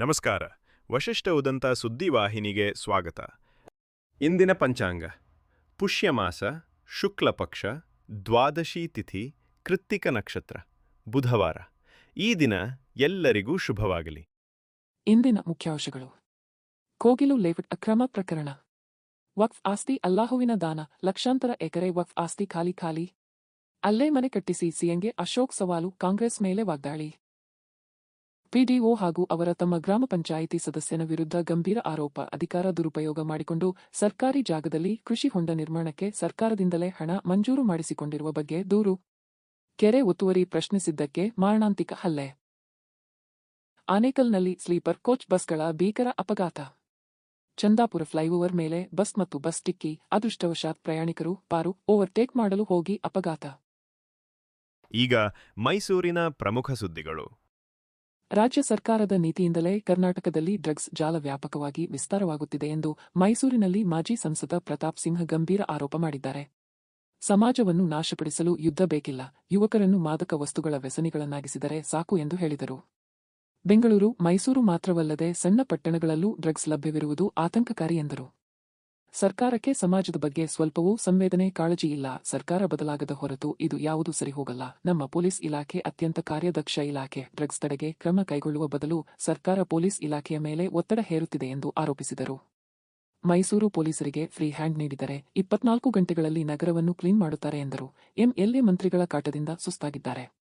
ನಮಸ್ಕಾರ. ವಶಿಷ್ಠ ಉದಂತ ಸುದ್ದಿವಾಹಿನಿಗೆ ಸ್ವಾಗತ. ಇಂದಿನ ಪಂಚಾಂಗ. ಪುಷ್ಯಮಾಸ ಶುಕ್ಲ ಪಕ್ಷ, ದ್ವಾದಶಿ ತಿಥಿ, ಕೃತ್ತಿಕ ನಕ್ಷತ್ರ. ಬುಧವಾರ. ಈ ದಿನ ಎಲ್ಲರಿಗೂ ಶುಭವಾಗಲಿ. ಇಂದಿನ ಮುಖ್ಯಾಂಶಗಳು. ಕೋಗಿಲು ಲೇಔಟ್ ಅಕ್ರಮ ಪ್ರಕರಣ. ವಕ್ಫ್ ಆಸ್ತಿ ಅಲ್ಲಾಹುವಿನ ದಾನ, ಲಕ್ಷಾಂತರ ಎಕರೆ ವಕ್ಫ್ ಆಸ್ತಿ ಖಾಲಿ ಖಾಲಿ. ಅಲ್ಲೇ ಮನೆ ಕಟ್ಟಿಸಿ ಸಿಎಂಗೆ ಅಶೋಕ್ ಸವಾಲು ಕಾಂಗ್ರೆಸ್ ಮೇಲೆ ವಾಗ್ದಾಳಿ. ಪಿಡಿಒ ಹಾಗೂ ಅವರ ತಮ್ಮ ಗ್ರಾಮ ಪಂಚಾಯಿತಿ ಸದಸ್ಯನ ವಿರುದ್ಧ ಗಂಭೀರ ಆರೋಪ, ಅಧಿಕಾರ ದುರುಪಯೋಗ ಮಾಡಿಕೊಂಡು ಸರ್ಕಾರಿ ಜಾಗದಲ್ಲಿ ಕೃಷಿ ಹೊಂಡ ನಿರ್ಮಾಣಕ್ಕೆ ಸರ್ಕಾರದಿಂದಲೇ ಹಣ ಮಂಜೂರು ಮಾಡಿಸಿಕೊಂಡಿರುವ ಬಗ್ಗೆ ದೂರು, ಕೆರೆ ಒತ್ತುವರಿ ಪ್ರಶ್ನಿಸಿದ್ದಕ್ಕೆ ಮಾರಣಾಂತಿಕ ಹಲ್ಲೆ. ಆನೇಕಲ್ನಲ್ಲಿ ಸ್ಲೀಪರ್, ಕೋಚ್ ಬಸ್ಗಳ ಭೀಕರ ಅಪಘಾತ. ಚಂದಾಪುರ ಫ್ಲೈಓವರ್ ಮೇಲೆ ಬಸ್ ಮತ್ತು ಬಸ್ ಟಿಕ್ಕಿ ಅದೃಷ್ಟವಶಾತ್ ಪ್ರಯಾಣಿಕರು ಪಾರು, ಓವರ್ಟೇಕ್ ಮಾಡಲು ಹೋಗಿ ಅಪಘಾತ. ಈಗ ಮೈಸೂರಿನ ಪ್ರಮುಖ ಸುದ್ದಿಗಳು. ರಾಜ್ಯ ಸರ್ಕಾರದ ನೀತಿಯಿಂದಲೇ ಕರ್ನಾಟಕದಲ್ಲಿ ಡ್ರಗ್ಸ್ ಜಾಲ ವ್ಯಾಪಕವಾಗಿ ವಿಸ್ತಾರವಾಗುತ್ತಿದೆ ಎಂದು ಮೈಸೂರಿನಲ್ಲಿ ಮಾಜಿ ಸಂಸದ ಪ್ರತಾಪ್ ಸಿಂಹ ಗಂಭೀರ ಆರೋಪ ಮಾಡಿದ್ದಾರೆ. ಸಮಾಜವನ್ನು ನಾಶಪಡಿಸಲು ಯುದ್ಧ ಬೇಕಿಲ್ಲ, ಯುವಕರನ್ನು ಮಾದಕ ವಸ್ತುಗಳ ವ್ಯಸನಿಗಳನ್ನಾಗಿಸಿದರೆ ಸಾಕು ಎಂದು ಹೇಳಿದರು. ಬೆಂಗಳೂರು ಮೈಸೂರು ಮಾತ್ರವಲ್ಲದೆ ಸಣ್ಣ ಪಟ್ಟಣಗಳಲ್ಲೂ ಡ್ರಗ್ಸ್ ಲಭ್ಯವಿರುವುದು ಆತಂಕಕಾರಿ ಎಂದರು. ಸರ್ಕಾರಕ್ಕೆ ಸಮಾಜದ ಬಗ್ಗೆ ಸ್ವಲ್ಪವೂ ಸಂವೇದನೆ ಕಾಳಜಿ ಇಲ್ಲ ಸರ್ಕಾರ ಬದಲಾಗದ ಹೊರತು ಇದು ಯಾವುದೂ ಸರಿಹೋಗಲ್ಲ. ನಮ್ಮ ಪೊಲೀಸ್ ಇಲಾಖೆ ಅತ್ಯಂತ ಕಾರ್ಯದಕ್ಷ ಇಲಾಖೆ. ಡ್ರಗ್ಸ್ ತಡೆಗೆ ಕ್ರಮ ಕೈಗೊಳ್ಳುವ ಬದಲು ಸರ್ಕಾರ ಪೊಲೀಸ್ ಇಲಾಖೆಯ ಮೇಲೆ ಒತ್ತಡ ಹೇರುತ್ತಿದೆ ಎಂದು ಆರೋಪಿಸಿದರು. ಮೈಸೂರು ಪೊಲೀಸರಿಗೆ ಫ್ರೀ ಹ್ಯಾಂಡ್ ನೀಡಿದರೆ ಇಪ್ಪತ್ನಾಲ್ಕು ಗಂಟೆಗಳಲ್ಲಿ ನಗರವನ್ನು ಕ್ಲೀನ್ ಮಾಡುತ್ತಾರೆ ಎಂದರು. ಎಂಎಲ್ಎ ಮಂತ್ರಿಗಳ ಕಾಟದಿಂದ ಸುಸ್ತಾಗಿದ್ದಾರೆ.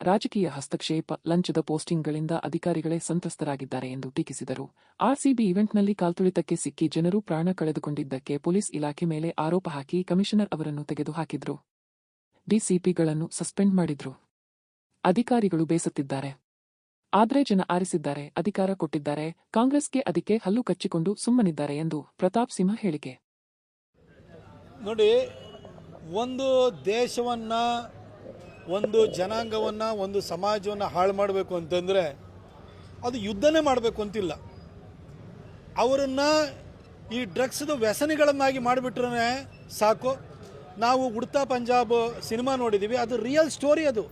ರಾಜಕೀಯ ಹಸ್ತಕ್ಷೇಪ ಲಂಚದ ಪೋಸ್ಟಿಂಗ್ಗಳಿಂದ ಅಧಿಕಾರಿಗಳೇ ಸಂತ್ರಸ್ತರಾಗಿದ್ದಾರೆ ಎಂದು ಟೀಕಿಸಿದರು. ಆರ್ಸಿಬಿ ಇವೆಂಟ್ನಲ್ಲಿ ಕಾಲ್ತುಳಿತಕ್ಕೆ ಸಿಕ್ಕಿ ಜನರು ಪ್ರಾಣ ಕಳೆದುಕೊಂಡಿದ್ದಕ್ಕೆ ಪೊಲೀಸ್ ಇಲಾಖೆ ಮೇಲೆ ಆರೋಪ ಹಾಕಿ ಕಮಿಷನರ್ ಅವರನ್ನು ತೆಗೆದುಹಾಕಿದ್ರು. ಡಿಸಿಪಿಗಳನ್ನು ಸಸ್ಪೆಂಡ್ ಮಾಡಿದ್ರು. ಅಧಿಕಾರಿಗಳು ಬೇಸತ್ತಿದ್ದಾರೆ. ಆದ್ರೆ ಜನ ಆರಿಸಿದ್ದಾರೆ, ಅಧಿಕಾರ ಕೊಟ್ಟಿದ್ದಾರೆ, ಕಾಂಗ್ರೆಸ್ಗೆ ಅದಕ್ಕೆ ಹಲ್ಲು ಕಚ್ಚಿಕೊಂಡು ಸುಮ್ಮನಿದ್ದಾರೆ ಎಂದು ಪ್ರತಾಪ್ ಸಿಂಹ ಹೇಳಿಕೆ. ನೋಡಿ, ಒಂದು ದೇಶವನ್ನು ಒಂದು ಜನಾಂಗವನ್ನು, ಒಂದು ಸಮಾಜವನ್ನು ಹಾಳು ಮಾಡಬೇಕು ಅಂತಂದರೆ ಅದು ಯುದ್ಧನೇ ಮಾಡಬೇಕು ಅಂತಿಲ್ಲ. ಅವರನ್ನು ಈ ಡ್ರಗ್ಸ್ದು ವ್ಯಸನಿಗಳನ್ನಾಗಿ ಮಾಡಿಬಿಟ್ರೆ ಸಾಕು. ನಾವು ಉಡ್ತಾ ಪಂಜಾಬ್ ಸಿನಿಮಾ ನೋಡಿದ್ದೀವಿ ಅದು ರಿಯಲ್ ಸ್ಟೋರಿ ಅದು.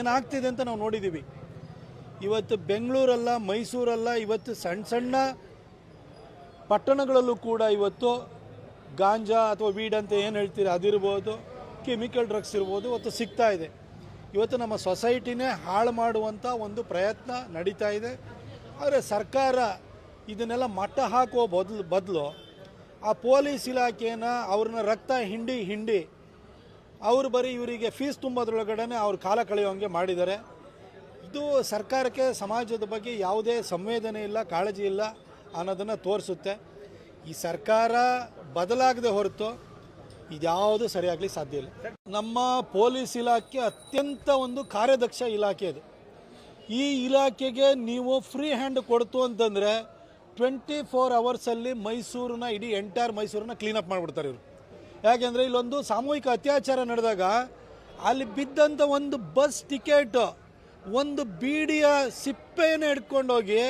ಏನಾಗ್ತಿದೆ ಅಂತ ನಾವು ನೋಡಿದ್ದೀವಿ ಇವತ್ತು ಬೆಂಗಳೂರಲ್ಲ, ಮೈಸೂರಲ್ಲ, ಇವತ್ತು ಸಣ್ಣ ಸಣ್ಣ ಪಟ್ಟಣಗಳಲ್ಲೂ ಕೂಡ ಇವತ್ತು ಗಾಂಜಾ ಅಥವಾ ವೀಡ್ ಅಂತ ಏನು ಹೇಳ್ತೀರಿ, ಅದಿರ್ಬೋದು. ಕೆಮಿಕಲ್ ಡ್ರಗ್ಸ್ ಇರ್ಬೋದು ಇವತ್ತು ಸಿಗ್ತಾ ಇದೆ. ಇವತ್ತು ನಮ್ಮ ಸೊಸೈಟಿನೇ ಹಾಳು ಮಾಡುವಂಥ ಒಂದು ಪ್ರಯತ್ನ ನಡೀತಾ ಇದೆ. ಆದರೆ ಸರ್ಕಾರ ಇದನ್ನೆಲ್ಲ ಮಟ್ಟ ಹಾಕುವ ಬದಲು ಬದಲು ಆ ಪೊಲೀಸ್ ಇಲಾಖೆನ ಅವ್ರನ್ನ ರಕ್ತ ಹಿಂಡಿ ಹಿಂಡಿ ಅವರು ಬರೀ ಇವರಿಗೆ ಫೀಸ್ ತುಂಬೋದ್ರೊಳಗಡೆ ಅವ್ರು ಕಾಲ ಕಳೆಯುವಂಗೆ ಮಾಡಿದ್ದಾರೆ. ಇದು ಸರ್ಕಾರಕ್ಕೆ ಸಮಾಜದ ಬಗ್ಗೆ ಯಾವುದೇ ಸಂವೇದನೆ ಇಲ್ಲ, ಕಾಳಜಿ ಇಲ್ಲ ಅನ್ನೋದನ್ನು ತೋರಿಸುತ್ತೆ. ಈ ಸರ್ಕಾರ ಬದಲಾಗದೆ ಹೊರತು ಇದ್ಯಾವುದು ಸರಿಯಾಗಲಿ ಸಾಧ್ಯ ಇಲ್ಲ. ನಮ್ಮ ಪೊಲೀಸ್ ಇಲಾಖೆ ಅತ್ಯಂತ ಒಂದು ಕಾರ್ಯದಕ್ಷ ಇಲಾಖೆ ಅದು. ಈ ಇಲಾಖೆಗೆ ನೀವು ಫ್ರೀ ಹ್ಯಾಂಡ್ ಕೊಡ್ತು ಅಂತಂದರೆ ಟ್ವೆಂಟಿ ಫೋರ್ ಅವರ್ಸಲ್ಲಿ ಮೈಸೂರನ್ನ, ಇಡೀ ಎಂಟೈರ್ ಮೈಸೂರನ್ನ ಕ್ಲೀನಪ್ ಮಾಡಿಬಿಡ್ತಾರೆ ಇವರು. ಯಾಕೆಂದರೆ ಇಲ್ಲೊಂದು ಸಾಮೂಹಿಕ ಅತ್ಯಾಚಾರ ನಡೆದಾಗ ಅಲ್ಲಿ ಬಿದ್ದಂಥ ಒಂದು ಬಸ್ ಟಿಕೆಟ್ ಒಂದು ಬೀಡಿಯ ಸಿಪ್ಪೆಯನ್ನು ಹಿಡ್ಕೊಂಡೋಗಿ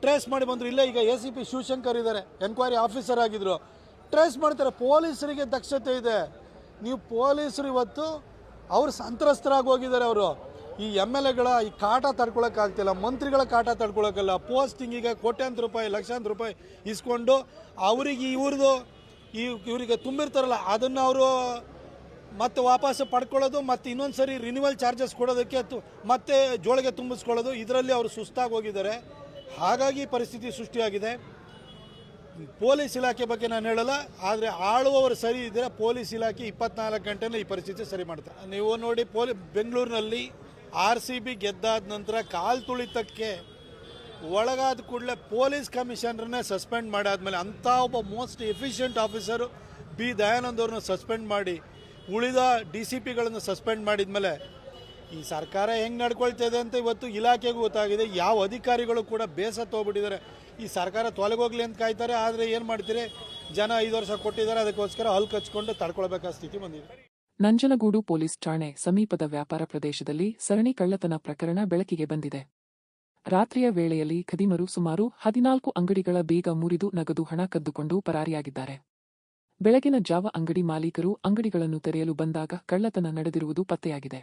ಟ್ರೇಸ್ ಮಾಡಿ ಬಂದರು. ಇಲ್ಲೇ ಈಗ ಎ ಸಿ ಪಿ ಶಿವಶಂಕರ್ ಇದ್ದಾರೆ. ಎನ್ಕ್ವೈರಿ ಆಫೀಸರ್ ಆಗಿದ್ರು. ಟ್ರೇಸ್ ಮಾಡ್ತಾರೆ. ಪೊಲೀಸರಿಗೆ ದಕ್ಷತೆ ಇದೆ. ನೀವು ಪೊಲೀಸರು ಇವತ್ತು ಅವರು ಸಂತ್ರಸ್ತರಾಗಿ ಹೋಗಿದ್ದಾರೆ ಅವರು. ಈ ಎಂ ಎಲ್ ಎಗಳ ಈ ಕಾಟ ತಡ್ಕೊಳಕ್ಕಾಗ್ತಿಲ್ಲ ಮಂತ್ರಿಗಳ ಕಾಟ ತಡ್ಕೊಳಕ್ಕಲ್ಲ ಪೋಸ್ಟಿಂಗಿಗೆ ಕೋಟ್ಯಾಂತರ ರೂಪಾಯಿ ಲಕ್ಷಾಂತರ ರೂಪಾಯಿ ಇಸ್ಕೊಂಡು ಅವರಿಗೆ ಇವ್ರದ್ದು ಈ ಇವರಿಗೆ ತುಂಬಿರ್ತಾರಲ್ಲ, ಅದನ್ನು ಅವರು ಮತ್ತೆ ವಾಪಸ್ ಪಡ್ಕೊಳ್ಳೋದು, ಮತ್ತು ಇನ್ನೊಂದು ಸರಿ ರಿನ್ಯೂವಲ್ ಚಾರ್ಜಸ್ ಕೊಡೋದಕ್ಕೆ ಮತ್ತೆ ಜೋಳಿಗೆ ತುಂಬಿಸ್ಕೊಳ್ಳೋದು, ಇದರಲ್ಲಿ ಅವರು ಸುಸ್ತಾಗಿ ಹೋಗಿದ್ದಾರೆ ಹಾಗಾಗಿ ಪರಿಸ್ಥಿತಿ ಸೃಷ್ಟಿಯಾಗಿದೆ. ಪೊಲೀಸ್ ಇಲಾಖೆ ಬಗ್ಗೆ ನಾನು ಹೇಳಲ್ಲ, ಆದರೆ ಆಳುವವರು ಸರಿ ಇದ್ದರೆ ಪೊಲೀಸ್ ಇಲಾಖೆ ಇಪ್ಪತ್ನಾಲ್ಕು ಗಂಟೆನೂ ಈ ಪರಿಸ್ಥಿತಿ ಸರಿ ಮಾಡ್ತಾರೆ. ನೀವು ನೋಡಿ, ಪೊಲೀ, ಬೆಂಗಳೂರಿನಲ್ಲಿ ಆರ್ ಸಿ ಬಿ ಗೆದ್ದಾದ ನಂತರ ಕಾಲು ತುಳಿತಕ್ಕೆ ಒಳಗಾದ ಕೂಡಲೇ ಪೊಲೀಸ್ ಕಮಿಷನರ್ನೇ ಸಸ್ಪೆಂಡ್ ಮಾಡಾದ್ಮೇಲೆ ಅಂಥ ಒಬ್ಬ most efficient officer B. Dayanand ಅವ್ರನ್ನ ಸಸ್ಪೆಂಡ್ ಮಾಡಿ, ಉಳಿದ ಡಿ ಸಿ ಪಿಗಳನ್ನು ಸಸ್ಪೆಂಡ್ ಮಾಡಿದ್ಮೇಲೆ ಈ ಸರ್ಕಾರ ಹೆಂಗೆ ನಡ್ಕೊಳ್ತಾ ಇದೆ ಅಂತ ಇವತ್ತು ಇಲಾಖೆಗೂ ಗೊತ್ತಾಗಿದೆ. ಯಾವ ಅಧಿಕಾರಿಗಳು ಕೂಡ ಬೇಸತ್ತು ಹೋಗ್ಬಿಟ್ಟಿದ್ದಾರೆ ಈ ಸರ್ಕಾರ ತೊಲಗೋಗ್ಲಿ ಅಂತ ಕಾಯ್ತಾರೆ, ಆದರೆ ಏನು ಮಾಡ್ತೀರಿ? ಜನ ಐದು ವರ್ಷ ಕೊಟ್ಟಿದ್ದಾರೆ, ಅದಕ್ಕೋಸ್ಕರ ಹಲ್ ಕಚ್ಕೊಂಡು ತಡ್ಕೊಳ್ಬೇಕಾದ ಸ್ಥಿತಿ ಬಂದಿದೆ. ನಂಜನಗೂಡು ಪೊಲೀಸ್ ಠಾಣೆ ಸಮೀಪದ ವ್ಯಾಪಾರ ಪ್ರದೇಶದಲ್ಲಿ ಸರಣಿ ಕಳ್ಳತನ ಪ್ರಕರಣ ಬೆಳಕಿಗೆ ಬಂದಿದೆ. ರಾತ್ರಿಯ ವೇಳೆಯಲ್ಲಿ ಖದೀಮರು ಸುಮಾರು ಹದಿನಾಲ್ಕು ಅಂಗಡಿಗಳ ಬೀಗ ಮುರಿದು ನಗದು ಹಣ ಕದ್ದುಕೊಂಡು ಪರಾರಿಯಾಗಿದ್ದಾರೆ. ಬೆಳಗಿನ ಜಾವ ಅಂಗಡಿ ಮಾಲೀಕರು ಅಂಗಡಿಗಳನ್ನು ತೆರೆಯಲು ಬಂದಾಗ ಕಳ್ಳತನ ನಡೆದಿರುವುದು ಪತ್ತೆಯಾಗಿದೆ.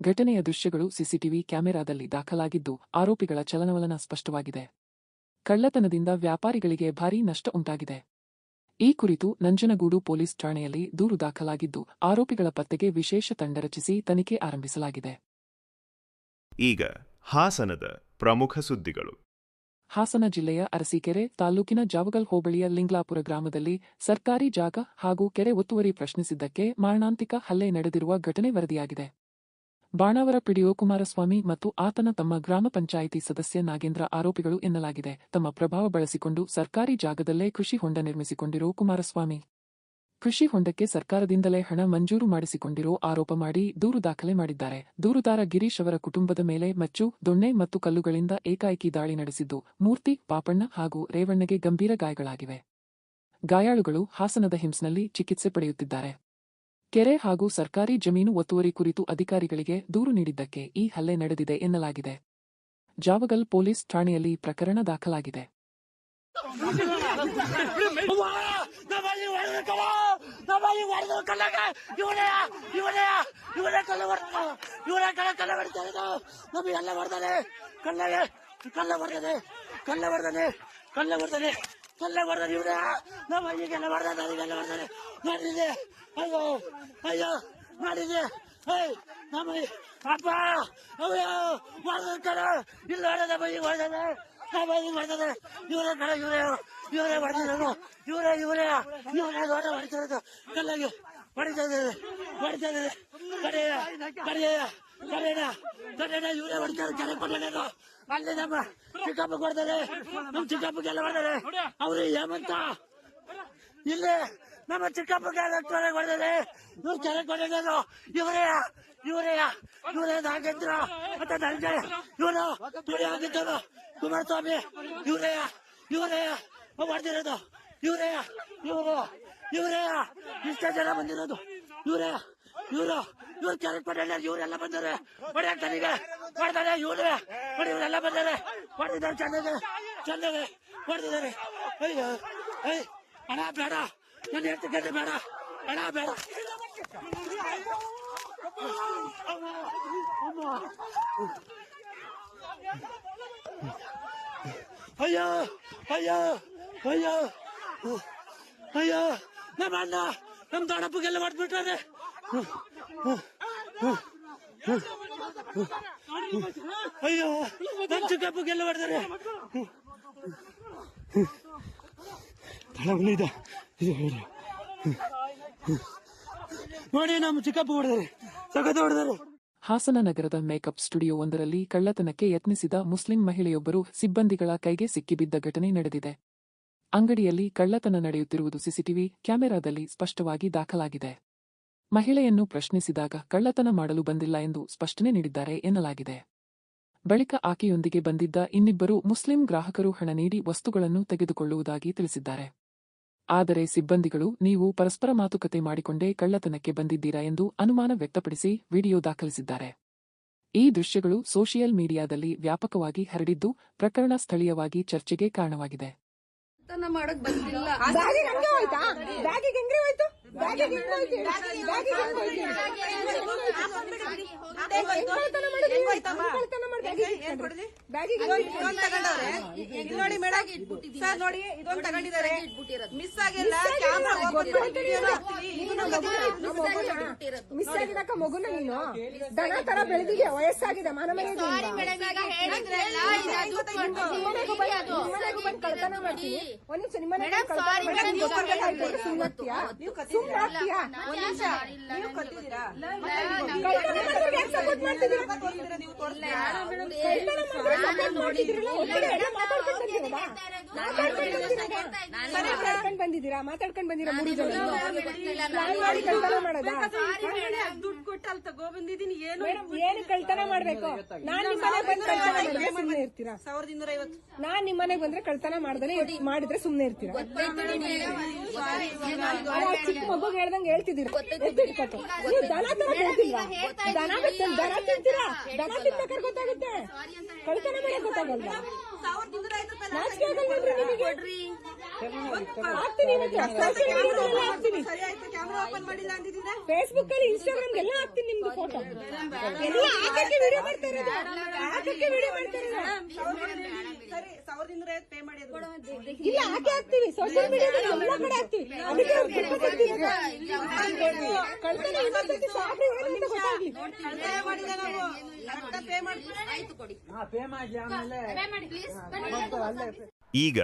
ಘಟನೆಯ ದೃಶ್ಯಗಳು ಸಿಸಿಟಿವಿ ಕ್ಯಾಮೆರಾದಲ್ಲಿ ದಾಖಲಾಗಿದ್ದು, ಆರೋಪಿಗಳ ಚಲನವಲನ ಸ್ಪಷ್ಟವಾಗಿದೆ. ಕಳ್ಳತನದಿಂದ ವ್ಯಾಪಾರಿಗಳಿಗೆ ಭಾರೀ ನಷ್ಟ ಉಂಟಾಗಿದೆ. ಈ ಕುರಿತು ನಂಜನಗೂಡು ಪೊಲೀಸ್ ಠಾಣೆಯಲ್ಲಿ ದೂರು ದಾಖಲಾಗಿದ್ದು ಆರೋಪಿಗಳ ಪತ್ತೆಗೆ ವಿಶೇಷ ತಂಡ ರಚಿಸಿ ತನಿಖೆ ಆರಂಭಿಸಲಾಗಿದೆ. ಈಗ ಹಾಸನದ ಪ್ರಮುಖ ಸುದ್ದಿಗಳು. ಹಾಸನ ಜಿಲ್ಲೆಯ ಅರಸೀಕೆರೆ ತಾಲೂಕಿನ ಜಾವಗಲ್ ಹೋಬಳಿಯ ಲಿಂಗ್ಲಾಪುರ ಗ್ರಾಮದಲ್ಲಿ ಸರ್ಕಾರಿ ಜಾಗ ಹಾಗೂ ಕೆರೆ ಒತ್ತುವರಿ ಪ್ರಶ್ನಿಸಿದ್ದಕ್ಕೆ ಮಾರಣಾಂತಿಕ ಹಲ್ಲೆ ನಡೆದಿರುವ ಘಟನೆ ವರದಿಯಾಗಿದೆ. ಬಾಣಾವರ ಪಿಡಿಒ ಕುಮಾರಸ್ವಾಮಿ ಮತ್ತು ಆತನ ತಮ್ಮ ಗ್ರಾಮ ಪಂಚಾಯಿತಿ ಸದಸ್ಯ ನಾಗೇಂದ್ರ ಆರೋಪಿಗಳು ಎನ್ನಲಾಗಿದೆ. ತಮ್ಮ ಪ್ರಭಾವ ಬಳಸಿಕೊಂಡು ಸರ್ಕಾರಿ ಜಾಗದಲ್ಲೇ ಕೃಷಿ ಹೊಂಡ ನಿರ್ಮಿಸಿಕೊಂಡಿರೋ ಕುಮಾರಸ್ವಾಮಿ. ಕೃಷಿ ಹೊಂಡಕ್ಕೆ ಸರ್ಕಾರದಿಂದಲೇ ಹಣ ಮಂಜೂರು ಮಾಡಿಸಿಕೊಂಡಿರೋ ಆರೋಪ ಮಾಡಿ ದೂರು ದಾಖಲೆ ಮಾಡಿದ್ದಾರೆ. ದೂರುದಾರ ಗಿರೀಶ್ ಅವರ ಕುಟುಂಬದ ಮೇಲೆ ಮಚ್ಚು, ದೊಣ್ಣೆ ಮತ್ತು ಕಲ್ಲುಗಳಿಂದ ಏಕಾಏಕಿ ದಾಳಿ ನಡೆಸಿದ್ದು ಮೂರ್ತಿ, ಪಾಪಣ್ಣ ಹಾಗೂ ರೇವಣ್ಣಗೆ ಗಂಭೀರ ಗಾಯಗಳಾಗಿವೆ. ಗಾಯಾಳುಗಳು ಹಾಸನದ ಹಿಮ್ಸ್ನಲ್ಲಿ ಚಿಕಿತ್ಸೆ ಪಡೆಯುತ್ತಿದ್ದಾರೆ. ಕೆರೆ ಹಾಗೂ ಸರ್ಕಾರಿ ಜಮೀನು ಒತ್ತುವರಿ ಕುರಿತು ಅಧಿಕಾರಿಗಳಿಗೆ ದೂರು ನೀಡಿದ್ದಕ್ಕೆ ಈ ಹಲ್ಲೆ ನಡೆದಿದೆ ಎನ್ನಲಾಗಿದೆ ಜಾವಗಲ್ ಪೊಲೀಸ್ ಠಾಣೆಯಲ್ಲಿ ಪ್ರಕರಣ ದಾಖಲಾಗಿದೆ ಕಲ್ಲ ಹೊಡೆದ ಕಲ್ಲ ಕಲ್ಲ लगा गर्दा इउरा नभए ग्या ला मर्द न दिगा ला मर्द न दिगा मर्द दि हेय आय आय मर्द दि हेय हामी पापा आउया वडन करा इल वडदे भई वडन आबडी वडन इउरा करा इउरा इउरा त क लाग्यो बढ्छ दे बढ्छ दे बढ्छ ಕಡ ಇವರೇ ಇವರೇ ಇವರೇ ಇವರೇ ಇವರೇ ಹೊಡಿತಾರೆ ಅಲ್ಲಿ ನಮ್ಮ ಚಿಕ್ಕಪ್ಪ ಕೊಡ್ತಾರೆ, ನಮ್ಮ ಚಿಕ್ಕಪ್ಪಗೆಲ್ಲ ಹೊಡೆದಾರೆ ಅವ್ರು ಹೇಮಂತ. ಇಲ್ಲಿ ನಮ್ಮ ಚಿಕ್ಕಪ್ಪಗೆ ಕೆರೆ ಹೊಡೆದಾರೆ ಇವ್ರು ಕೆರೆ ಕೊಟ್ಟೇನು ಇವರೇ ಇವರೇ ಇವರೇ ನಾಗೇಂದ್ರ ಮತ್ತೆ ನನಗೆ ಇವರು ತುಳಿ ಆಗಿದ್ದರು ಕುಮಾರಸ್ವಾಮಿ, ಇವರೇ ಇವರೇ ಹೊಡೆದಿರೋದು. ಇವರೇ, ಇವರು, ಇವರೇ ಇಷ್ಟ ಜನ ಬಂದಿರೋದು. ಇವರೇ, ಇವರು ಇವ್ರು ಕೆರೆ ಪಡೆಯಲ್ಲ ಇವರೆಲ್ಲ ಬಂದಾರೆ ಹೊಡೆಯಕ್ ನನಗೆ ಮಾಡ್ತಾರೆ ಇವ್ರೆ. ಹೊಡಿ ಇವರೆಲ್ಲ ಬಂದಾರೆ ಹೊಡೆದಿದ್ದಾರೆ ಚೆನ್ನಾಗೆ ಚೆನ್ನಾಗೆ ಹೊಡೆದಿದ್ದಾರೆ ಅಯ್ಯೋ ಅಯ್ಯ ಹಣ ಬೇಡ. ನನ್ನ ಹೆಂಡತಿ ಬೇಡ. ಹಣ ಬೇಡ. ಅಯ್ಯೋ ಅಯ್ಯೋ ಅಯ್ಯೋ ಅಯ್ಯೋ, ನಮ್ಮ ಅಣ್ಣ, ನಮ್ಮ ದೊಡ್ಡಪ್ಪಗೆಲ್ಲ ಮಾಡ್ಬಿಟ್ಟಾರೆ ಅಯ್ಯೋ ನಮ್ಮ ಚಿಕ್ಕಪ್ಪಗೆಲ್ಲ ಮಾಡ್ತಾರೆ ತಳವಣಿದ ನೋಡಿ, ನಮ್ಮ ಚಿಕ್ಕಪ್ಪ ಹೊಡೆದಾರೆ. ಹೊಡೆದಾರೆ. ಹಾಸನ ನಗರದ ಮೇಕಪ್ ಸ್ಟುಡಿಯೋ ಒಂದರಲ್ಲಿ ಕಳ್ಳತನಕ್ಕೆ ಯತ್ನಿಸಿದ ಮುಸ್ಲಿಂ ಮಹಿಳೆಯೊಬ್ಬರು ಸಿಬ್ಬಂದಿಗಳ ಕೈಗೆ ಸಿಕ್ಕಿಬಿದ್ದ ಘಟನೆ ನಡೆದಿದೆ. ಅಂಗಡಿಯಲ್ಲಿ ಕಳ್ಳತನ ನಡೆಯುತ್ತಿರುವುದು ಸಿಸಿಟಿವಿ ಕ್ಯಾಮೆರಾದಲ್ಲಿ ಸ್ಪಷ್ಟವಾಗಿ ದಾಖಲಾಗಿದೆ. ಮಹಿಳೆಯನ್ನು ಪ್ರಶ್ನಿಸಿದಾಗ ಕಳ್ಳತನ ಮಾಡಲು ಬಂದಿಲ್ಲ ಎಂದು ಸ್ಪಷ್ಟನೆ ನೀಡಿದ್ದಾರೆ ಎನ್ನಲಾಗಿದೆ. ಬಳಿಕ ಆಕೆಯೊಂದಿಗೆ ಬಂದಿದ್ದ ಇನ್ನಿಬ್ಬರು ಮುಸ್ಲಿಂ ಗ್ರಾಹಕರು ಹಣ ನೀಡಿ ವಸ್ತುಗಳನ್ನು ತೆಗೆದುಕೊಳ್ಳುವುದಾಗಿ ತಿಳಿಸಿದ್ದಾರೆ. ಆದರೆ ಸಿಬ್ಬಂದಿಗಳು ನೀವು ಪರಸ್ಪರ ಮಾತುಕತೆ ಮಾಡಿಕೊಂಡೇ ಕಳ್ಳತನಕ್ಕೆ ಬಂದಿದ್ದೀರಾ ಎಂದು ಅನುಮಾನ ವ್ಯಕ್ತಪಡಿಸಿ ವಿಡಿಯೋ ದಾಖಲಿಸಿದ್ದಾರೆ. ಈ ದೃಶ್ಯಗಳು ಸೋಷಿಯಲ್ ಮೀಡಿಯಾದಲ್ಲಿ ವ್ಯಾಪಕವಾಗಿ ಹರಡಿದ್ದು ಪ್ರಕರಣ ಸ್ಥಳೀಯವಾಗಿ ಚರ್ಚೆಗೆ ಕಾರಣವಾಗಿದೆ. ನೋಡಿ ಮೇಡಮ್ ಸರ್ ನೋಡಿ ಇದೊಂದ್ ತಗೊಂಡಿದ್ದಾರೆ ಮಿಸ್ ಆಗಿಲ್ಲ ಮಿಸ್ ಆಗಿದಕ್ಕ ಮಗುನ ನೀನು ದನ ತರ ಬೆಳೆದಿದ್ಯಾ ವಯಸ್ಸಾಗಿದೆ ಮನ ನಿಮ್ಮನೆಗೂ ಬಂದು ಕಳ್ತನ ಮಾಡ್ತೀನಿ ಒಂದ್ ನಿಮಿಷ ನಿಮ್ಮನೆ ಸುಮ್ಮನೆ ಆಗ್ತೀಯಾ ನೀವು ಕತ್ತಿದ್ದೀರಾ ಮಾಡಿದ್ರೆ ಸಪೋರ್ಟ್ ಮಾಡ್ತಿದ್ದೀರಾ? ನೀವು ಮಾಡಿದ್ರೆ ಮಾತಾಡ್ಕೊಂಡು ಬಂದಿದ್ದೀರಾ? ಮಾತಾಡ್ಕೊಂಡ್ ಬಂದಿರಾ ಮೂರು ಜನ. ಪ್ಲಾನ್ ಮಾಡಿ ಕಳ್ತನ ಮಾಡೋದಾ? ದುಡ್ಡು ಕೊಟ್ಟು ಅಲ್ಲಿ ತಗೋ ಬಂದಿದ್ದೀನಿ ಏನು ಏನು ಕಳ್ತನ ಮಾಡ್ಬೇಕು? ನಾನ್ ನಿಮ್ ಮನೆಗ್ ಬಂದ್ ಕಳ್ತನ ಮಾಡಿದ್ರೆ ಸುಮ್ನೆ ಇರ್ತೀರಾ? ಸಾವಿರದ ಇನ್ನೂರ ಐವತ್ತು. ನಾನ್ ನಿಮ್ ಮನೆಗ್ ಬಂದ್ರೆ ಕಳ್ತನ ಮಾಡ್ದೇ ಮಾಡಿದ್ರೆ ಸುಮ್ನೆ ಇರ್ತೀರಾ? ಚಿಕ್ಕ ಮಗುಗ್ ಹೇಳ್ದಂಗೆ ಹೇಳ್ತಿದ್ದೀರಿ. ನೀವು ದನ ತರ ಬೆಳ್ತಿಲ್ವಾ ದನ ದನ ತಿಂತೀರಾ? ದನ ತಿನ್ಬೇಕಾದ್ರೆ ಗೊತ್ತಾಗುತ್ತೆ ಕಳ್ತನ ಮಾಡಕ್ ಗೊತ್ತಾಗಲ್ವಾ? ಫೇಸ್ಬುಕ್ ಅಲ್ಲಿ ಇನ್ಸ್ಟಾಗ್ರಾಮ್ ಎಲ್ಲ ಹಾಕ್ತೀನಿ ನಿಮ್ದು ಫೋಟೋ ಎಲ್ಲ ಹಾಕಕ್ಕೆ ವಿಡಿಯೋ ಮಾಡ್ತಾ ಇರೋದು? ಹಾಕಕ್ಕೆ ವಿಡಿಯೋ ಮಾಡ್ತಾ ಇರೋದು? ಸರಿ ಸಾವಿರದ ಇನ್ನೂರ ಪೇ ಮಾಡಿ ಅದು ಇಲ್ಲ ಹಾಕಿ ಹಾಕ್ತಿವಿ. ಸೋಷಿಯಲ್ ಮೀಡಿಯಾದಲ್ಲಿ ಎಲ್ಲ ಕಡೆ ಹಾಕ್ತಿವಿ. ಅದಕ್ಕೆ. ಕಳ್ತನ ಏನಂತ ಗೊತ್ತಾಗ್ಲಿ. ಈಗ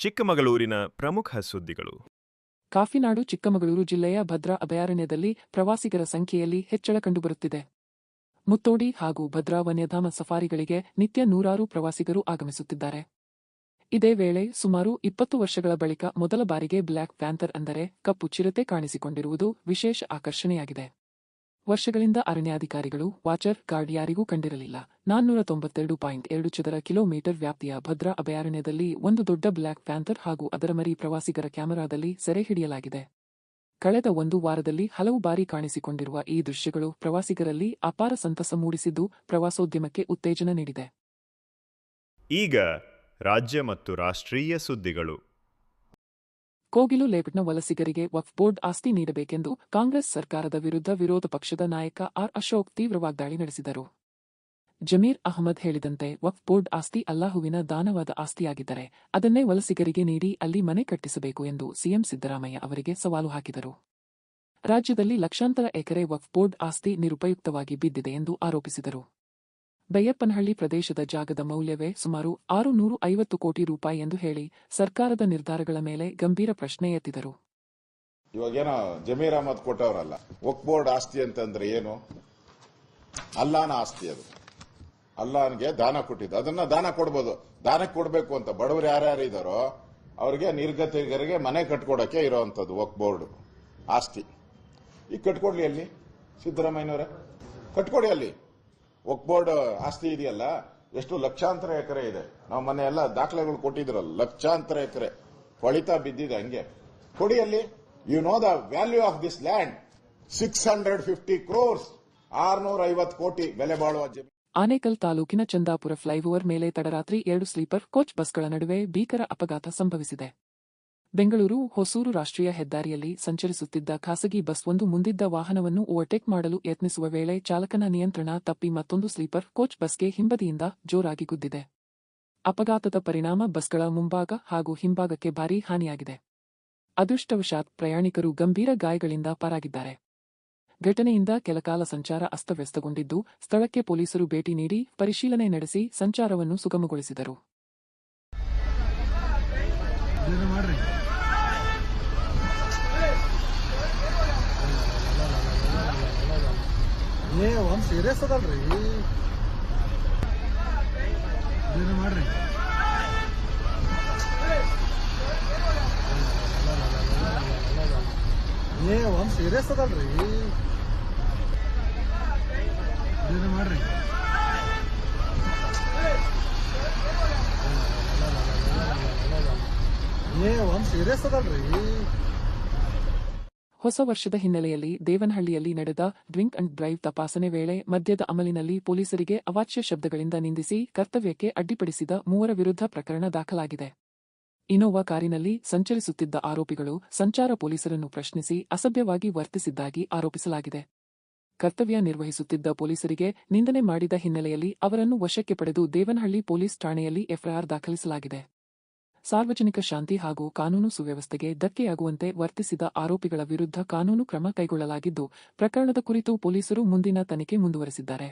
ಚಿಕ್ಕಮಗಳೂರಿನ ಪ್ರಮುಖ ಸುದ್ದಿಗಳು. ಕಾಫಿನಾಡು ಚಿಕ್ಕಮಗಳೂರು ಜಿಲ್ಲೆಯ ಭದ್ರಾ ಅಭಯಾರಣ್ಯದಲ್ಲಿ ಪ್ರವಾಸಿಗರ ಸಂಖ್ಯೆಯಲ್ಲಿ ಹೆಚ್ಚಳ ಕಂಡುಬರುತ್ತಿದೆ. ಮುತ್ತೋಡಿ ಹಾಗೂ ಭದ್ರಾ ವನ್ಯಧಾಮ ಸಫಾರಿಗಳಿಗೆ ನಿತ್ಯ ನೂರಾರು ಪ್ರವಾಸಿಗರು ಆಗಮಿಸುತ್ತಿದ್ದಾರೆ. ಇದೇ ವೇಳೆ ಸುಮಾರು ಇಪ್ಪತ್ತು ವರ್ಷಗಳ ಬಳಿಕ ಮೊದಲ ಬಾರಿಗೆ ಬ್ಲ್ಯಾಕ್ ಪ್ಯಾಂಥರ್ ಅಂದರೆ ಕಪ್ಪು ಚಿರತೆ ಕಾಣಿಸಿಕೊಂಡಿರುವುದು ವಿಶೇಷ ಆಕರ್ಷಣೆಯಾಗಿದೆ. ವರ್ಷಗಳಿಂದ ಅರಣ್ಯಾಧಿಕಾರಿಗಳು, ವಾಚರ್, ಗಾರ್ಡ್ ಯಾರಿಗೂ ಕಂಡಿರಲಿಲ್ಲ. ನಾನ್ನೂರ ತೊಂಬತ್ತೆರಡು ಪಾಯಿಂಟ್ ಎರಡು ಚದರ ಕಿಲೋಮೀಟರ್ ವ್ಯಾಪ್ತಿಯ ಭದ್ರಾ ಅಭಯಾರಣ್ಯದಲ್ಲಿ ಒಂದು ದೊಡ್ಡ ಬ್ಲ್ಯಾಕ್ ಪ್ಯಾಂಥರ್ ಹಾಗೂ ಅದರ ಮರಿ ಪ್ರವಾಸಿಗರ ಕ್ಯಾಮೆರಾದಲ್ಲಿ ಸೆರೆ ಹಿಡಿಯಲಾಗಿದೆ. ಕಳೆದ ಒಂದು ವಾರದಲ್ಲಿ ಹಲವು ಬಾರಿ ಕಾಣಿಸಿಕೊಂಡಿರುವ ಈ ದೃಶ್ಯಗಳು ಪ್ರವಾಸಿಗರಲ್ಲಿ ಅಪಾರ ಸಂತಸ ಮೂಡಿಸಿದ್ದು, ಪ್ರವಾಸೋದ್ಯಮಕ್ಕೆ ಉತ್ತೇಜನ ನೀಡಿದೆ. ಈಗ ರಾಜ್ಯ ಮತ್ತು ರಾಷ್ಟ್ರೀಯ ಸುದ್ದಿಗಳು. ಕೋಗಿಲು ಲೇಪಟ್ನ ವಲಸಿಗರಿಗೆ ವಫ್ ಬೋರ್ಡ್ ಆಸ್ತಿ ನೀಡಬೇಕೆಂದು ಕಾಂಗ್ರೆಸ್ ಸರ್ಕಾರದ ವಿರುದ್ಧ ವಿರೋಧ ಪಕ್ಷದ ನಾಯಕ ಆರ್ ಅಶೋಕ್ ತೀವ್ರ ವಾಗ್ದಾಳಿ ನಡೆಸಿದರು. ಜಮೀರ್ ಅಹಮದ್ ಹೇಳಿದಂತೆ ವಕ್ಫ್ ಬೋರ್ಡ್ ಆಸ್ತಿ ಅಲ್ಲಾಹುವಿನ ದಾನವಾದ ಆಸ್ತಿಯಾಗಿದ್ದರೆ ಅದನ್ನೇ ವಲಸಿಗರಿಗೆ ನೀಡಿ ಅಲ್ಲಿ ಮನೆ ಕಟ್ಟಿಸಬೇಕು ಎಂದು ಸಿಎಂ ಸಿದ್ದರಾಮಯ್ಯ ಅವರಿಗೆ ಸವಾಲು ಹಾಕಿದರು. ರಾಜ್ಯದಲ್ಲಿ ಲಕ್ಷಾಂತರ ಎಕರೆ ವಕ್ಫ್ ಬೋರ್ಡ್ ಆಸ್ತಿ ನಿರುಪಯುಕ್ತವಾಗಿ ಬಿದ್ದಿದೆ ಎಂದು ಆರೋಪಿಸಿದರು. ಬೈಯಪ್ಪನಹಳ್ಳಿ ಪ್ರದೇಶದ ಜಾಗದ ಮೌಲ್ಯವೇ ಸುಮಾರು ಆರು ನೂರು ಐವತ್ತು ಕೋಟಿ ರೂಪಾಯಿ ಎಂದು ಹೇಳಿ ಸರ್ಕಾರದ ನಿರ್ಧಾರಗಳ ಮೇಲೆ ಗಂಭೀರ ಪ್ರಶ್ನೆ ಎತ್ತಿದರು. ಇವಾಗೇನೋ ಜಮೀರ್ ಅಹಮದ್ ಕೊಟ್ಟವರಲ್ಲ ವಕ್ ಬೋರ್ಡ್ ಆಸ್ತಿ ಅಂತಂದ್ರೆ ಏನು? ಅಲ್ಲಾನ ಆಸ್ತಿ ಅದು. ಅಲ್ಲಾನ್ಗೆ ದಾನ ಕೊಟ್ಟಿದ್ದು. ಅದನ್ನ ದಾನ ಕೊಡ್ಬೋದು. ದಾನಕ್ಕೆ ಕೊಡಬೇಕು ಅಂತ ಬಡವರು ಯಾರ್ಯಾರು ಇದಾರೋ ಅವರಿಗೆ ನಿರ್ಗತಿಕರಿಗೆ ಮನೆ ಕಟ್ಕೊಡಕ್ಕೆ ಇರೋವಂಥದ್ದು ವಕ್ ಬೋರ್ಡ್ ಆಸ್ತಿ. ಈಗ ಕಟ್ಕೊಡ್ಲಿ ಅಲ್ಲಿ, ಸಿದ್ದರಾಮಯ್ಯನವರೇ. ಕಟ್ಕೊಡಿ ಅಲ್ಲಿ. ವಕ್ ಬೋರ್ಡ್ ಆಸ್ತಿ ಇದೆಯಲ್ಲ? ಎಷ್ಟು ಲಕ್ಷಾಂತರ ಎಕರೆ ಇದೆ. ನಾವು ಮನೆ ಎಲ್ಲ ದಾಖಲೆಗಳು ಕೊಟ್ಟಿದ್ರಲ್ಲ, ಲಕ್ಷಾಂತರ ಎಕರೆ. ಹೊಳಿತ ಬಿದ್ದಿದೆ ಹಂಗೆ. ಕೊಡಿ ಅಲ್ಲಿ. You know the value of this land six hundred fifty crores ಆರ್ನೂರ ಐವತ್ತು ಕೋಟಿ ಬೆಲೆ ಬಾಳುವ ಜಮೀನು. ಆನೇಕಲ್ ತಾಲೂಕಿನ ಚಂದಾಪುರ ಫ್ಲೈಓವರ್ ಮೇಲೆ ತಡರಾತ್ರಿ ಎರಡು ಸ್ಲೀಪರ್ ಕೋಚ್ ಬಸ್ಗಳ ನಡುವೆ ಭೀಕರ ಅಪಘಾತ ಸಂಭವಿಸಿದೆ. ಬೆಂಗಳೂರು ಹೊಸೂರು ರಾಷ್ಟ್ರೀಯ ಹೆದ್ದಾರಿಯಲ್ಲಿ ಸಂಚರಿಸುತ್ತಿದ್ದ ಖಾಸಗಿ ಬಸ್ ಒಂದು ಮುಂದಿದ್ದ ವಾಹನವನ್ನು ಓವರ್ಟೇಕ್ ಮಾಡಲು ಯತ್ನಿಸುವ ವೇಳೆ ಚಾಲಕನ ನಿಯಂತ್ರಣ ತಪ್ಪಿ ಮತ್ತೊಂದು ಸ್ಲೀಪರ್ ಕೋಚ್ ಬಸ್ಗೆ ಹಿಂಬದಿಯಿಂದ ಜೋರಾಗಿ ಗುದ್ದಿದೆ. ಅಪಘಾತದ ಪರಿಣಾಮ ಬಸ್ಗಳ ಮುಂಭಾಗ ಹಾಗೂ ಹಿಂಭಾಗಕ್ಕೆ ಭಾರೀ ಹಾನಿಯಾಗಿದೆ. ಅದೃಷ್ಟವಶಾತ್ ಪ್ರಯಾಣಿಕರು ಗಂಭೀರ ಗಾಯಗಳಿಂದ ಪಾರಾಗಿದ್ದಾರೆ. ಘಟನೆಯಿಂದ ಕೆಲಕಾಲ ಸಂಚಾರ ಅಸ್ತವ್ಯಸ್ತಗೊಂಡಿದ್ದು, ಸ್ಥಳಕ್ಕೆ ಪೊಲೀಸರು ಭೇಟಿ ನೀಡಿ ಪರಿಶೀಲನೆ ನಡೆಸಿ ಸಂಚಾರವನ್ನು ಸುಗಮಗೊಳಿಸಿದರು. ಏ, ಒಂದು ಸೀರಿಯಸ್ ಅದಲ್ರಿ. ಏನು ಮಾಡ್ರಿ? ಏ, ಒಂದು ಸೀರಿಯಸ್ ಅದಲ್ರಿ. ಏನು ಮಾಡ್ರಿ? ಏ, ಒಂದು ಸೀರಿಯಸ್ ಅದಲ್ರಿ. ಹೊಸ ವರ್ಷದ ಹಿನ್ನೆಲೆಯಲ್ಲಿ ದೇವನಹಳ್ಳಿಯಲ್ಲಿ ನಡೆದ ಡ್ರಿಂಕ್ ಅಂಡ್ ಡ್ರೈವ್ ತಪಾಸಣೆ ವೇಳೆ ಮದ್ಯದ ಅಮಲಿನಲ್ಲಿ ಪೊಲೀಸರಿಗೆ ಅವಾಚ್ಯ ಶಬ್ದಗಳಿಂದ ನಿಂದಿಸಿ ಕರ್ತವ್ಯಕ್ಕೆ ಅಡ್ಡಿಪಡಿಸಿದ ಮೂವರ ವಿರುದ್ಧ ಪ್ರಕರಣ ದಾಖಲಾಗಿದೆ. ಇನೋವಾ ಕಾರಿನಲ್ಲಿ ಸಂಚರಿಸುತ್ತಿದ್ದ ಆರೋಪಿಗಳು ಸಂಚಾರ ಪೊಲೀಸರನ್ನು ಪ್ರಶ್ನಿಸಿ ಅಸಭ್ಯವಾಗಿ ವರ್ತಿಸಿದ್ದಾಗಿ ಆರೋಪಿಸಲಾಗಿದೆ. ಕರ್ತವ್ಯ ನಿರ್ವಹಿಸುತ್ತಿದ್ದ ಪೊಲೀಸರಿಗೆ ನಿಂದನೆ ಮಾಡಿದ ಹಿನ್ನೆಲೆಯಲ್ಲಿ ಅವರನ್ನು ವಶಕ್ಕೆ ಪಡೆದು ದೇವನಹಳ್ಳಿ ಪೊಲೀಸ್ ಠಾಣೆಯಲ್ಲಿ ಎಫ್ಐಆರ್ ದಾಖಲಿಸಲಾಗಿದೆ. ಸಾರ್ವಜನಿಕ ಶಾಂತಿ ಹಾಗೂ ಕಾನೂನು ಸುವ್ಯವಸ್ಥೆಗೆ ಧಕ್ಕೆಯಾಗುವಂತೆ ವರ್ತಿಸಿದ ಆರೋಪಿಗಳ ವಿರುದ್ಧ ಕಾನೂನು ಕ್ರಮ ಕೈಗೊಳ್ಳಲಾಗಿದ್ದು, ಪ್ರಕರಣದ ಕುರಿತು ಪೊಲೀಸರು ಮುಂದಿನ ತನಿಖೆ ಮುಂದುವರೆಸಿದ್ದಾರೆ.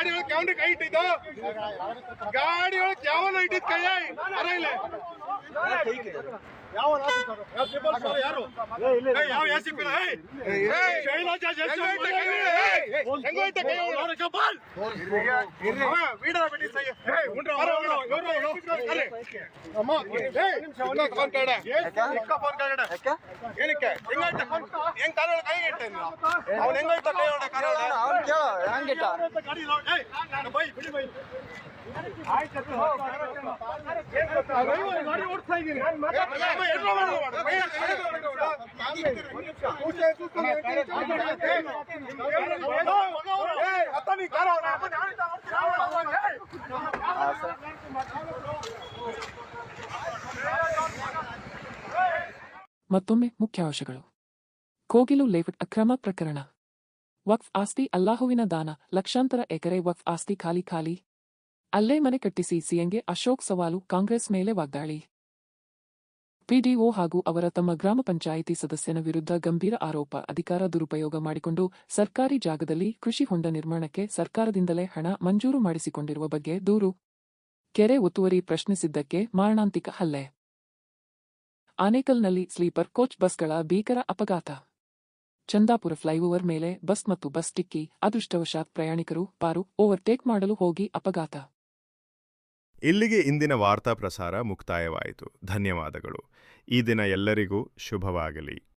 ಗಾಡಿ ಒಳಗೆ ಯಾವನ ಕೈ ಇಟ್ಟಿದ್ದು? ಗಾಡಿ ಒಳಗೆ ಯಾವನ ಇಟ್ಟಿದ್ ಕೈ? ಅರ ಇಲ್ಲಿ ಅವ್ನು. ಏನಕ್ಕೆ? ಹೆಂಗ ಇಟ್ಟ ಫೋನ್? ಹೆಂಗ್ ಒಳಗೆ ಕೈ ಇಟ್ಟ ನೀನು? ಅವ್ನು ಹೆಂಗ ಇಟ್ಟ? ಕೈ ಲೋ- ಮತ್ತೊಮ್ಮೆ ಮುಖ್ಯಾಂಶಗಳು ಕೋಗಿಲು ಲೇಔಟ್ ಅಕ್ರಮ ಪ್ರಕರಣ ವಕ್ಫ್ ಆಸ್ತಿ ಅಲ್ಲಾಹುವಿನ ದಾನ. ಲಕ್ಷಾಂತರ ಎಕರೆ ವಕ್ಫ್ ಆಸ್ತಿ ಖಾಲಿ ಖಾಲಿ. ಅಲ್ಲೇ ಮನೆ ಕಟ್ಟಿಸಿ ಸಿಎಂಗೆ ಅಶೋಕ್ ಸವಾಲು, ಕಾಂಗ್ರೆಸ್ ಮೇಲೆ ವಾಗ್ದಾಳಿ. ಪಿಡಿಒ ಹಾಗೂ ಅವರ ತಮ್ಮ ಗ್ರಾಮ ಪಂಚಾಯಿತಿ ಸದಸ್ಯನ ವಿರುದ್ಧ ಗಂಭೀರ ಆರೋಪ, ಅಧಿಕಾರ ದುರುಪಯೋಗ ಮಾಡಿಕೊಂಡು ಸರ್ಕಾರಿ ಜಾಗದಲ್ಲಿ ಕೃಷಿ ಹೊಂಡ ನಿರ್ಮಾಣಕ್ಕೆ ಸರ್ಕಾರದಿಂದಲೇ ಹಣ ಮಂಜೂರು ಮಾಡಿಸಿಕೊಂಡಿರುವ ಬಗ್ಗೆ ದೂರು. ಕೆರೆ ಒತ್ತುವರಿ ಪ್ರಶ್ನಿಸಿದ್ದಕ್ಕೆ ಮಾರಣಾಂತಿಕ ಹಲ್ಲೆ. ಆನೇಕಲ್ನಲ್ಲಿ ಸ್ಲೀಪರ್, ಕೋಚ್ ಬಸ್ಗಳ ಭೀಕರ ಅಪಘಾತ. ಚಂದಾಪುರ ಫ್ಲೈಓವರ್ ಮೇಲೆ ಬಸ್ ಮತ್ತು ಬಸ್ ಟಿಕ್ಕಿ ಅದೃಷ್ಟವಶಾತ್ ಪ್ರಯಾಣಿಕರು ಪಾರು ಓವರ್ಟೇಕ್ ಮಾಡಲು ಹೋಗಿ ಅಪಘಾತ. ಇಲ್ಲಿಗೆ ಇಂದಿನ ವಾರ್ತಾ ಪ್ರಸಾರ ಮುಕ್ತಾಯವಾಯಿತು. ಧನ್ಯವಾದಗಳು. ಈ ದಿನ ಎಲ್ಲರಿಗೂ ಶುಭವಾಗಲಿ.